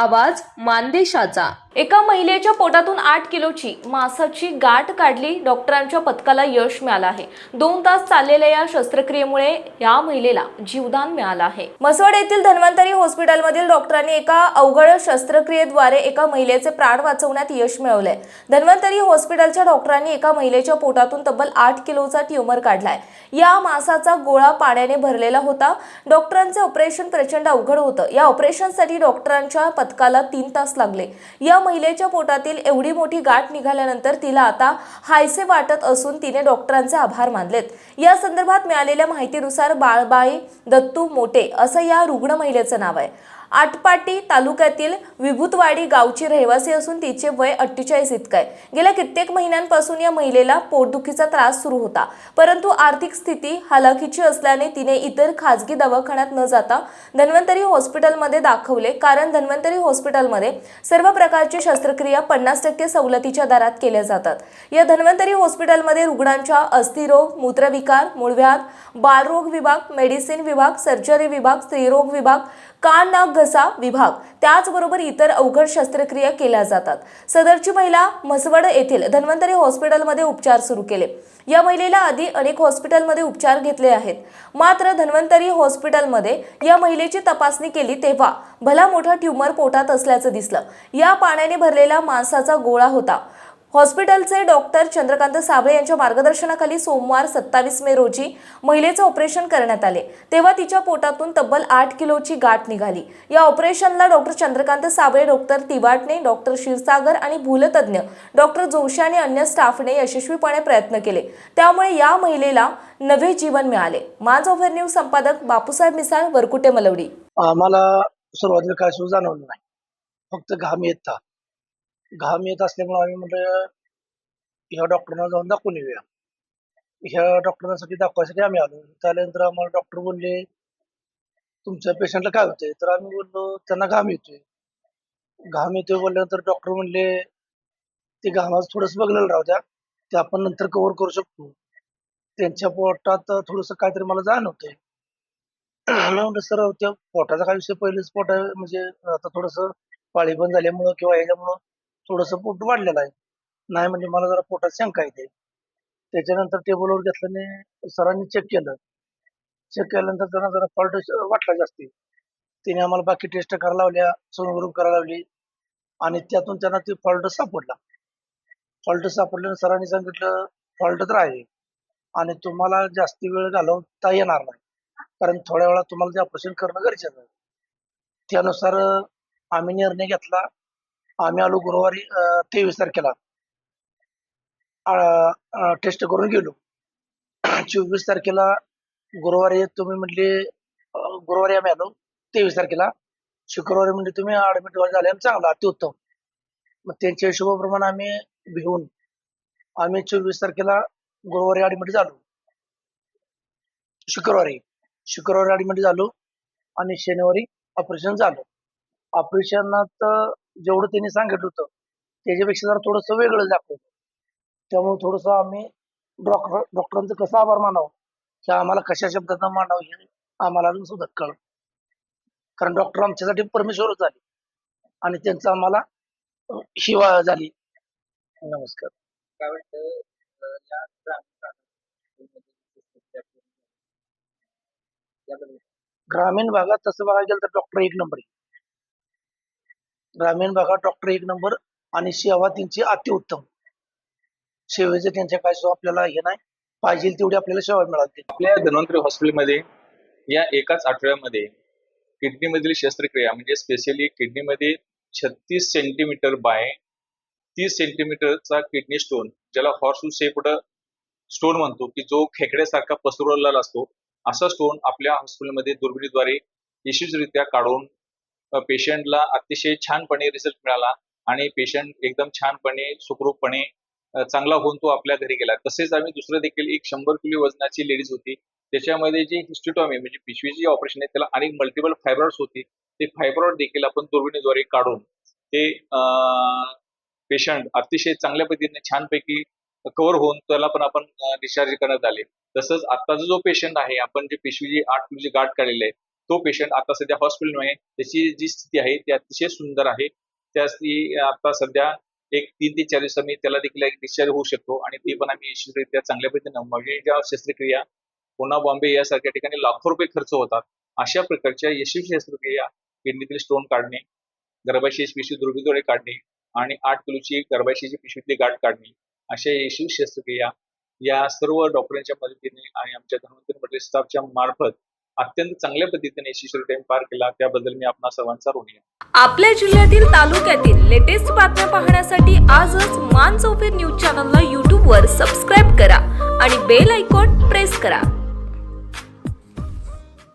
आवाज मानदेशाचा. एका महिलेच्या पोटातून आठ किलोची मांसाची गाठ काढली डॉक्टरांच्या पथकाला यश मिळालं आहे. दोन तास चाललेल्या या शस्त्रक्रियेमुळे या महिलेला जीवदान मिळालं आहे. मसवड येथील धन्वंतरी हॉस्पिटलमधील डॉक्टरांनी एका अवघड शस्त्रक्रियेद्वारे एका महिलेचे प्राण वाचवण्यात यश मिळवलंय. धन्वंतरी हॉस्पिटलच्या डॉक्टरांनी एका महिलेच्या पोटातून तब्बल आठ किलोचा ट्युमर काढलाय. या मांसाचा गोळा पाण्याने भरलेला होता. डॉक्टरांचे ऑपरेशन प्रचंड अवघड होतं. या ऑपरेशनसाठी डॉक्टरांच्या पथकाला तीन तास लागले. या महिलेच्या पोटातील एवढी मोठी गाठ निघाल्यानंतर तिला आता हायसे वाटत असून तिने डॉक्टरांचे आभार मानलेत. या संदर्भात मिळालेल्या माहितीनुसार बाळबाई दत्तू मोटे असं या रुग्ण महिलेचं नाव आहे. आटपाटी तालुक्यातील विभूतवाडी गावची रहिवासी असून तिचे वय अठ्ठेचाळीस इतकं आहे गेल्या कित्येक महिन्यांपासून या महिलेला पोटदुखीचा त्रास सुरू होता. परंतु आर्थिक स्थिती हलाखीची असल्याने तिने इतर खाजगी दवाखान्यात न जाता धन्वंतरी हॉस्पिटलमध्ये दाखवले. कारण धन्वंतरी हॉस्पिटलमध्ये सर्व प्रकारची शस्त्रक्रिया पन्नास टक्के सवलतीच्या दरात केल्या जातात. या धन्वंतरी हॉस्पिटलमध्ये रुग्णांच्या अस्थिरोग मूत्रविकार मूळव्याध बालरोग विभाग मेडिसिन विभाग सर्जरी विभाग स्त्रीरोग विभाग कान नाक घसा विभाग? त्याचबरोबर इतर अवघड शस्त्रक्रिया केल्या जातात. सदरची महिला म्हसवड येथील धन्वंतरी हॉस्पिटलमध्ये उपचार सुरू केले. या महिलेला आधी अनेक हॉस्पिटलमध्ये उपचार घेतले आहेत. मात्र धन्वंतरी हॉस्पिटलमध्ये या महिलेची तपासणी केली तेव्हा भला मोठा ट्युमर पोटात असल्याचं दिसलं. या पाण्याने भरलेला मांसाचा गोळा होता. हॉस्पिटलचे डॉक्टर चंद्रकांत साबळे यांच्या मार्गदर्शनाखाली सोमवार सत्तावीस मे रोजी महिलेचे ऑपरेशन करण्यात आले. तेव्हा तिच्या पोटातून तब्बल आठ किलोची गाठ निघाली. या ऑपरेशनला doctor Chandrakant Sable doctor Tiwatne doctor Kshirsagar आणि भूलतज्ञ डॉक्टर जोशी आणि अन्य स्टाफने यशस्वीपणे प्रयत्न केले. त्यामुळे या महिलेला नवे जीवन मिळाले. माझ ओव्हर न्यूज संपादक बापूसाहेब मिसाळ वरकुटे मलवडी. आम्हाला सुरुवातीला काय जाणवलं नाही. फक्त घाम येत घाम येत असल्यामुळे आम्ही म्हटलं ह्या डॉक्टरना जाऊन दाखवून येऊया. ह्या डॉक्टरांसाठी दाखवायसाठी आम्ही आलो. त्यानंतर आम्हाला डॉक्टर बोलले तुमच्या पेशंटला काय होतंय? तर आम्ही बोललो त्यांना घाम येतोय. घाम येतोय बोलल्यानंतर डॉक्टर म्हणले ते घामाचं थोडंसं बघलेलं राहू द्या. ते आपण नंतर कव्हर करू शकतो. त्यांच्या पोटात थोडंसं काहीतरी मला जाणवतंय. मला म्हणलं सर त्या पोटाचा काय विषय पहिलेच पोटा म्हणजे आता थोडस पाळी बंद झाल्यामुळं किंवा ह्याच्यामुळं थोडस पोट वाढलेलं आहे. नाही म्हणजे मला जरा पोटात शंका येते. त्याच्यानंतर टेबलवर घेतल्याने सरांनी चेक केलं. चेक केल्यानंतर त्यांना जरा फॉल्ट वाटला जास्ती. तिने आम्हाला बाकी टेस्ट करायला लावल्या सोनोग्राफ करायला लावली आणि त्यातून त्यांना ते फॉल्ट सापडला. फॉल्ट सापडल्याने सरांनी सांगितलं फॉल्ट तर आहे आणि तुम्हाला जास्ती वेळ घालवता येणार नाही. कारण थोड्या वेळात तुम्हाला ते ऑपरेशन करणं गरजेचं आहे. त्यानुसार आम्ही निर्णय घेतला. आम्ही आलो गुरुवारी तेवीस तारखेला. टेस्ट करून गेलो. चोवीस तारखेला गुरुवारी तुम्ही म्हटले गुरुवारी आम्ही आलो तेवीस तारखेला. शुक्रवारी म्हणजे तुम्ही ऍडमिट झाले चांगला अतिउत्तम मग त्यांच्या हिशोबाप्रमाणे आम्ही घेऊन आम्ही चोवीस तारखेला गुरुवारी ऍडमिट झालो. शुक्रवारी शुक्रवारी ऍडमिट झालो आणि शनिवारी ऑपरेशन झालं. ऑपरेशनात जेवढं त्यांनी सांगितलं होतं त्याच्यापेक्षा जरा थोडंसं वेगळं दाखवलं त्यामुळे थोडंसं आम्ही डॉक्टर डॉक्टरांचं कसं आभार मानावं की आम्हाला कशा शब्दांना मानावं हे आम्हाला अजून सुद्धा कळ कारण डॉक्टर आमच्यासाठी परमेश्वरच झाले आणि त्यांचं आम्हाला शिवा झाली. नमस्कार. काय वाटतं ग्रामीण भागात तसं बघायला गेलं तर डॉक्टर एक नंबर आहे. ग्रामीण भागात डॉक्टर एक नंबर आणि सेवा त्यांची अतिउत्तम. सेवेचे त्यांच्या काय सुद्धा आपल्याला हे नाही. पाहिजे तेवढी आपल्याला सेवा मिळाली. आपल्या धन्वंतरी हॉस्पिटलमध्ये या एकाच आठवड्यामध्ये किडनीमधील शस्त्रक्रिया म्हणजे स्पेशली किडनीमध्ये छत्तीस सेंटीमीटर बाय तीस सेंटीमीटरचा किडनी स्टोन ज्याला हॉर्स शेप्ड स्टोन म्हणतो की जो खेकड्यासारखा पसरवलेला असतो असा स्टोन आपल्या हॉस्पिटलमध्ये दुर्बिणीद्वारे यशस्वीरित्या काढून पेशंटला अतिशय छानपणे रिझल्ट मिळाला आणि पेशंट एकदम छानपणे सुखरूपपणे चांगला होऊन तो आपल्या घरी गेला. तसेच आम्ही दुसरं देखील एक शंभर किलो वजनाची लेडीज होती. त्याच्यामध्ये म्हणजे जी हिस्टिटॉमी म्हणजे पिशवीची ऑपरेशन आहे त्याला अनेक मल्टिपल फायब्रॉइड्स होती. ते फायब्रॉइड देखील आपण दुर्बिणीद्वारे काढून ते पेशंट अतिशय चांगल्या पद्धतीने छानपैकी कव्हर होऊन त्याला पण आपण डिस्चार्ज करण्यात आले. तसंच आत्ताचा जो पेशंट आहे आपण जे पिशवीची आठ किलोची गाठ काढलेली आहे तो पेशंट आता सध्या हॉस्पिटलमध्ये त्याची जी स्थिती आहे ती अतिशय सुंदर आहे. त्याची आता सध्या एक तीन ते चार दिवसांनी त्याला देखील एक डिस्चार्ज होऊ शकतो आणि ते पण आम्ही यशस्वीरित्या चांगल्या पद्धतीने म्हणजे शस्त्रक्रिया पुन्हा बॉम्बे यासारख्या ठिकाणी लाखो रुपये खर्च होतात अशा प्रकारच्या यशस्वी शस्त्रक्रिया किडनीतील स्टोन काढणे गर्भाशय पिशवी दुर्बिदोडे काढणे आणि आठ किलोची गर्भाशयाची पिशवीतली गाठ काढणे अशा यशस्वी शस्त्रक्रिया या सर्व डॉक्टरांच्या मदतीने आणि आमच्या धन्वंतरी मधील स्टाफच्या मार्फत अत्यंत चांगल्या पद्धतीने यशस्वी टाइम पार केला. त्याबद्दल मी आपणा सर्वांचा ऋणी आपल्या जिल्ह्यातील तालुक्यातील लेटेस्ट बातम्या पाहण्यासाठी आजच मान चौफेर न्यूज चॅनलला यूट्यूबवर सबस्क्राईब करा आणि बेल आयकॉन प्रेस करा.